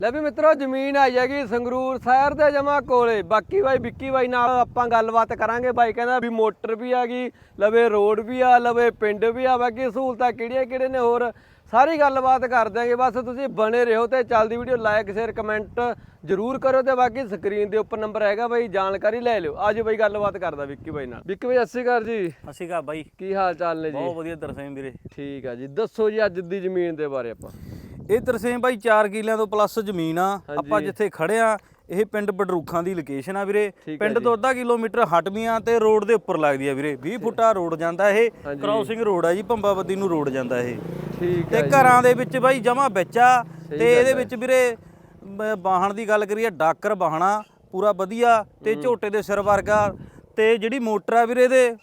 ਲੈ ਵੀ ਮਿੱਤਰੋ ਜ਼ਮੀਨ ਆਈ ਹੈਗੀ ਸੰਗਰੂਰ ਸ਼ਹਿਰ ਦੇ ਜਮਾ ਕੋਲੇ। ਬਾਕੀ ਬਾਈ ਵਿੱਕੀ ਬਾਈ ਨਾਲ ਆਪਾਂ ਗੱਲਬਾਤ ਕਰਾਂਗੇ। ਬਾਈ ਕਹਿੰਦਾ ਵੀ ਮੋਟਰ ਵੀ ਆ ਗਈ ਲਵੇ ਰੋਡ ਵੀ ਆ ਲਵੇ ਪਿੰਡ ਵੀ ਆ ਬਾਕੀ ਸਹੂਲਤਾਂ ਕਿਹੜੀਆਂ ਕਿਹੜੇ ਨੇ ਹੋਰ? ਸਾਰੀ ਗੱਲਬਾਤ ਕਰ ਦਿਆਂਗੇ। ਬਸ ਤੁਸੀਂ ਬਣੇ ਰਹੋ ਤੇ ਚੱਲਦੀ ਵੀਡੀਓ ਲਾਈਕ ਸ਼ੇਅਰ ਕਮੈਂਟ ਜਰੂਰ ਕਰੋ ਤੇ ਬਾਕੀ ਸਕਰੀਨ ਦੇ ਉੱਪਰ ਨੰਬਰ ਹੈਗਾ ਬਾਈ ਜਾਣਕਾਰੀ ਲੈ ਲਿਓ। ਅੱਜ ਬਾਈ ਗੱਲਬਾਤ ਕਰਦਾ ਵਿੱਕੀ ਬਾਈ ਨਾਲ। ਵਿੱਕੀ ਬਾਈ ਸਤਿ ਸ਼੍ਰੀ ਅਕਾਲ ਜੀ। ਅਸੀਂ ਕਹਾ ਬਾਈ। ਕੀ ਹਾਲ ਚਾਲ ਨੇ ਜੀ? ਬਹੁਤ ਵਧੀਆ ਤਰਸੇਮ ਵੀਰੇ। ਠੀਕ ਆ ਜੀ। ਦੱਸੋ ਜੀ ਅੱਜ ਦੀ ਜ਼ਮੀਨ ਦੇ ਬਾਰੇ ਆਪਾਂ। ਇਹ ਤਰਸੇਮ ਬਾਈ 4 ਕਿੱਲਿਆਂ ਤੋਂ ਪਲੱਸ ਜ਼ਮੀਨ ਆ। ਆਪਾਂ ਜਿੱਥੇ ਖੜੇ ਆ ਇਹ ਪਿੰਡ ਬਡਰੂਖਾਂ ਦੀ ਲੋਕੇਸ਼ਨ ਆ ਵੀਰੇ। ਪਿੰਡ ਤੋਂ ਅੱਧਾ ਕਿਲੋਮੀਟਰ ਹਟਵੀਆਂ ਤੇ ਰੋਡ ਦੇ ਉੱਪਰ ਲੱਗਦੀ ਆ ਵੀਰੇ। 20 ਫੁੱਟਾ ਰੋਡ ਜਾਂਦਾ ਇਹ। ਕ੍ਰਾਸਿੰਗ ਰੋਡ ਆ ਜੀ ਭੰਬਾਵਤੀ ਨੂੰ ਰੋਡ ਜਾਂਦਾ ਇਹ। ਠੀਕ ਤੇ ਹੈ ਘਰਾਂ ਦੇ ਵਿੱਚ ਬਾਈ ਜਮਾ ਵਿੱਚ ਆ। ਤੇ ਇਹਦੇ। ਵਿੱਚ ਵੀਰੇ ਵਾਹਣ ਦੀ ਗੱਲ ਕਰੀਏ ਡਾਕਰ ਵਾਹਣਾ ਪੂਰਾ ਵਧੀਆ। ਤੇ ਝੋਟੇ ਦੇ ਸਿਰ ਵਰਗਾ। ਤੇ ਜਿਹੜੀ ਮੋਟਰ ਆ ਵੀਰੇ ਇਹਦੇ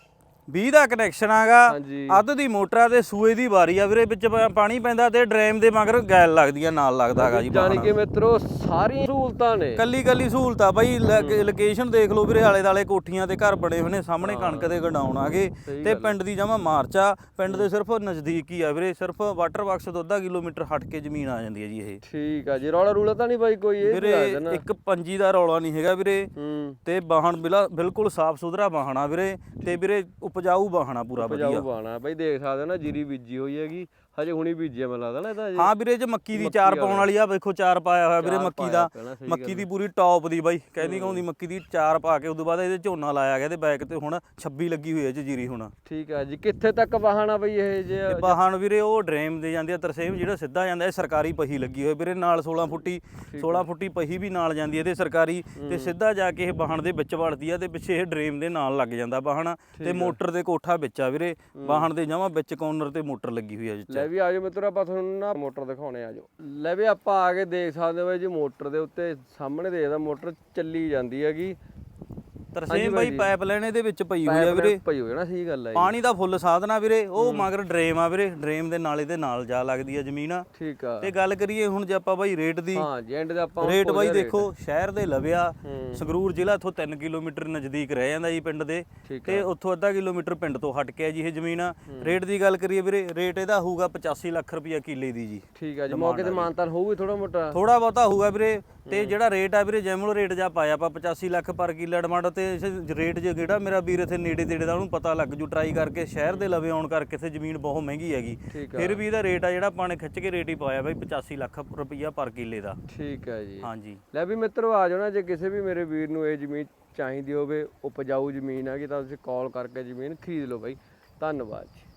20 ਦਾ ਕਨੈਕਸ਼ਨ ਆਗਾ ਹਾਂਜੀ। ਅੱਧ ਦੀ ਮੋਟਰ ਆ ਤੇ ਸੂਏ ਦੀ ਵਾਰੀ ਆ ਵੀਰੇ ਵਿੱਚ ਪ- ਪਾਣੀ ਪੈਂਦਾ ਤੇ ਡਰੇਮ ਦੇ ਮਗਰ ਗੈਲ ਲੱਗਦੀ ਆ ਨਾਲ ਲੱਗਦਾ ਹੈਗਾ ਜੀ ਜਾਣੀ ਕਿ ਮਿੱਤਰੋ ਸਾਰੀਆਂ ਸਹੂਲਤਾਂ ਨੇ। ਕੱਲੀ ਕੱਲੀ ਸਹੂਲਤ ਆ ਬਾਈ ਲੋਕੇਸ਼ਨ ਦੇਖ ਲਓ ਵੀਰੇ ਆਲੇ ਦਾਲੇ ਕੋਠੀਆਂ ਤੇ ਘਰ ਬਣੇ ਹੋਏ ਨੇ ਸਾਹਮਣੇ ਕਣਕ ਦੇ ਗਡਾਉਣ ਆਗੇ ਤੇ ਪਿੰਡ ਦੀ ਜਮਾ ਮਾਰਚ ਪਿੰਡ ਦੇ ਸਿਰਫ ਨਜ਼ਦੀਕ ਹੀ ਆ ਵੀਰੇ ਸਿਰਫ ਵਾਟਰ ਬਾਕਸ ਤੋਂ ਅੱਧਾ ਕਿਲੋਮੀਟਰ ਹਟ ਕੇ ਜ਼ਮੀਨ ਆ ਜਾਂਦੀ ਹੈ ਜੀ ਇਹ। ਠੀਕ ਆ ਜੀ ਰੌਲਾ ਰੂਲਾ ਤਾਂ ਨਹੀਂ ਬਾਈ ਕੋਈ ਇਹ ਵੀਰੇ ਇੱਕ ਪੰਜੀ ਦਾ ਰੌਲਾ ਨਹੀਂ ਹੈਗਾ ਵੀਰੇ। ਤੇ ਬਾਹਣ ਬਿਲਾ ਬਿਲਕੁਲ ਸਾਫ਼ ਸੁਥਰਾ ਬਾਹਣ ਆ ਵੀਰੇ। ਤੇ ਵੀਰੇ ਉਪਜਾਊ ਬਾਹਣ ਪੂਰਾ ਵਧੀਆ। ਬਾਣਾ ਬਾਈ ਦੇਖ ਸਕਦੇ ਹੋ ਨਾ ਜੀਰੀ ਬੀਜੀ ਹੋਈ ਹੈਗੀ। ਹਜੇ ਹੁਣੀ ਬੀਜੀ ਆ ਮੈਨੂੰ ਲੱਗਦਾ ਨਾ ਇਹਦਾ ਹਜੇ। ਹਾਂ ਵੀਰੇ ਜੇ ਮੱਕੀ ਦੀ ਚਾਰ ਪਾਉਣ ਵਾਲੀ। ਆ ਵੇਖੋ ਚਾਰ ਪਾਇਆ ਹੋਇਆ ਵੀਰੇ ਚਾਰ ਮੱਕੀ ਪਾਇਆ ਦਾ। ਪਹਿਲਾਂ, ਸਹੀ ਮੱਕੀ ਦੀ ਪੂਰੀ ਟੌਪ ਦੀ ਬਾਈ ਕਹਿੰਦੀ ਕਹਉਂਦੀ ਮੱਕੀ ਦੀ ਚਾਰ ਪਾ ਕੇ ਉਦੋਂ ਬਾਅਦ ਇਹਦੇ ਝੋਨਾ ਲਾਇਆ ਗਿਆ ਤੇ ਬੈਕ ਤੇ ਹੁਣ 26 ਲੱਗੀ ਹੋਈ ਹੈ ਜੀ ਜੀਰੀ ਹੁਣ। ਠੀਕ ਆ ਜੀ ਕਿੱਥੇ ਤੱਕ ਵਾਹਣਾ ਬਈ ਇਹ ਜੇ ਤੇ ਬਾਹਣ ਵੀਰੇ ਉਹ ਡਰੇਮ ਦੇ ਜਾਂਦੀ ਆ ਤਰਸੇਮ ਜਿਹੜਾ ਸਿੱਧਾ ਜਾਂਦਾ ਇਹ ਸਰਕਾਰੀ ਪਹੀ ਲੱਗੀ ਹੋਈ ਵੀਰੇ ਨਾਲ 16 ਫੁੱਟੀ 16 ਫੁੱਟੀ ਪਹੀ ਵੀ ਨਾਲ ਜਾਂਦੀ ਹੈ ਇਹਦੇ ਸਰਕਾਰੀ ਤੇ ਸਿੱਧਾ ਜਾ ਕੇ ਇਹ ਬਾਹਣ ਦੇ ਵਿੱਚ ਵੜਦੀ ਆ ਤੇ ਪਿੱਛੇ ਇਹ ਡਰੇਮ ਦੇ ਨਾਲ ਲੱਗ ਜਾਂਦਾ ਬਾਹਣ ਤੇ ਮੋਟਰ ਦੇ ਕੋਠਾ ਵਿੱਚ ਆ ਵੀਰੇ ਬਾਹਣ ਦੇ ਜਮਾਂ ਵਿੱਚ ਕਾਰਨਰ ਤੇ ਮੋਟਰ ਲੱਗੀ ਹੋਈ ਆ ਜੀ ਲੈ ਵੀ ਆਜੋ ਮਿੱਤਰੋ, ਆਪਾਂ ਤੁਹਾਨੂੰ ਨਾ ਮੋਟਰ ਦਿਖਾਉਣੇ ਆਜੋ ਲੈ ਵੀ ਆਪਾਂ ਆ ਕੇ ਦੇਖ ਸਕਦੇ ਹੋ ਜੀ ਮੋਟਰ ਦੇ ਉੱਤੇ ਸਾਹਮਣੇ ਦੇਖਦਾ ਮੋਟਰ ਚੱਲੀ ਜਾਂਦੀ ਹੈਗੀ। ਤਰਸੇਮ ਬਾਈ ਪਾਈਪ ਲਾਈਨ ਇਹਦੇ ਵਿੱਚ ਪਈ ਹੋਈ ਆ ਵੀਰੇ। ਪਈ ਹੋਈ ਨਾ ਸਹੀ ਗੱਲ ਜੀ। ਪਾਣੀ ਦਾ ਫੁੱਲ ਸਾਧਨਾ ਵੀਰੇ ਉਹ ਮਗਰ ਡਰੇਮ ਆ ਵੀਰੇ ਡਰੇਮ ਦੇ ਨਾਲੇ ਦੇ ਨਾਲ ਜਾ ਲੱਗਦੀ ਆ ਜ਼ਮੀਨ। ਆ ਠੀਕ ਆ। ਤੇ ਗੱਲ ਕਰੀਏ ਹੁਣ ਜੇ ਆਪਾਂ ਬਾਈ ਰੇਟ ਦੀ ਹਾਂ ਜੀ ਐਂਡ ਦੇ ਆਪਾਂ ਰੇਟ ਬਾਈ ਦੇਖੋ ਸ਼ਹਿਰ ਦੇ ਲਵਿਆ। ਸੰਗਰੂਰ ਜ਼ਿਲ੍ਹਾ ਇੱਥੋਂ 3 ਕਿਲੋਮੀਟਰ ਨਜ਼ਦੀਕ ਰਹਿ ਜਾਂਦਾ ਜੀ ਪਿੰਡ ਦੇ। ਤੇ ਉੱਥੋਂ ਅੱਧਾ ਕਿਲੋਮੀਟਰ ਪਿੰਡ ਤੋਂ ਹਟ ਕੇ ਆ ਜੀ ਇਹ ਜ਼ਮੀਨ। ਆ ਰੇਟ ਦੀ ਗੱਲ ਕਰੀਏ ਵੀਰੇ ਰੇਟ ਇਹਦਾ ਹੋਊਗਾ 85 ਲੱਖ ਰੁਪਈਆ ਕਿੱਲੇ ਦੀ ਜੀ। ਠੀਕ ਆ ਜੀ ਮੌਕੇ ਤੇ ਮਾਨਤਾਨ ਹੋਊਗੀ ਥੋੜਾ ਮੋਟਾ। ਥੋੜਾ ਬਹੁਤਾ ਹੋਊਗਾ ਵੀਰੇ। ਤੇ ਜਿਹੜਾ ਰੇਟ ਆ ਵੀਰੇ ਜੈਮਲ ਰੇਟ ਜਾ ਪਾਇਆ ਆਪਾਂ 85 ਲੱਖ ਪਰ ਕਿੱਲਾ ਡਿਮਾਂਡ ਤੇ ਇਸ ਰੇਟ ਜੇ ਜਿਹੜਾ ਮੇਰਾ ਵੀਰ ਇੱਥੇ ਨੇੜੇ ਤੇੜੇ ਦਾ ਉਹਨੂੰ ਪਤਾ ਲੱਗ ਜੂ ਟਰਾਈ ਕਰਕੇ ਸ਼ਹਿਰ ਦੇ ਲਵੇ ਆਉਣ ਕਰਕੇ ਇੱਥੇ ਜ਼ਮੀਨ ਬਹੁਤ ਮਹਿੰਗੀ ਹੈਗੀ। ਠੀਕ ਆ। ਫਿਰ ਵੀ ਇਹਦਾ ਰੇਟ ਆ ਜਿਹੜਾ ਆਪਾਂ ਨੇ ਖਿੱਚ ਕੇ ਰੇਟ ਹੀ ਪਾਇਆ ਬਾਈ 85 ਲੱਖ ਰੁਪਈਆ ਪਰ ਕਿੱਲੇ ਦਾ। ਠੀਕ ਹੈ ਜੀ। ਹਾਂਜੀ। ਲੈ ਵੀ ਮਿੱਤਰੋ ਆ ਜਾਓ ਨਾ ਜੇ ਕਿਸੇ ਵੀ ਮੇਰੇ ਵੀਰ ਨੂੰ ਇਹ ਜ਼ਮੀਨ ਚਾਹੀਦੀ ਹੋਵੇ ਉਪਜਾਊ ਜ਼ਮੀਨ ਹੈਗੀ ਤਾਂ ਤੁਸੀਂ ਕਾਲ ਕਰਕੇ ਜ਼ਮੀਨ ਖਰੀਦ ਲਓ ਬਾਈ। ਧੰਨਵਾਦ ਜੀ।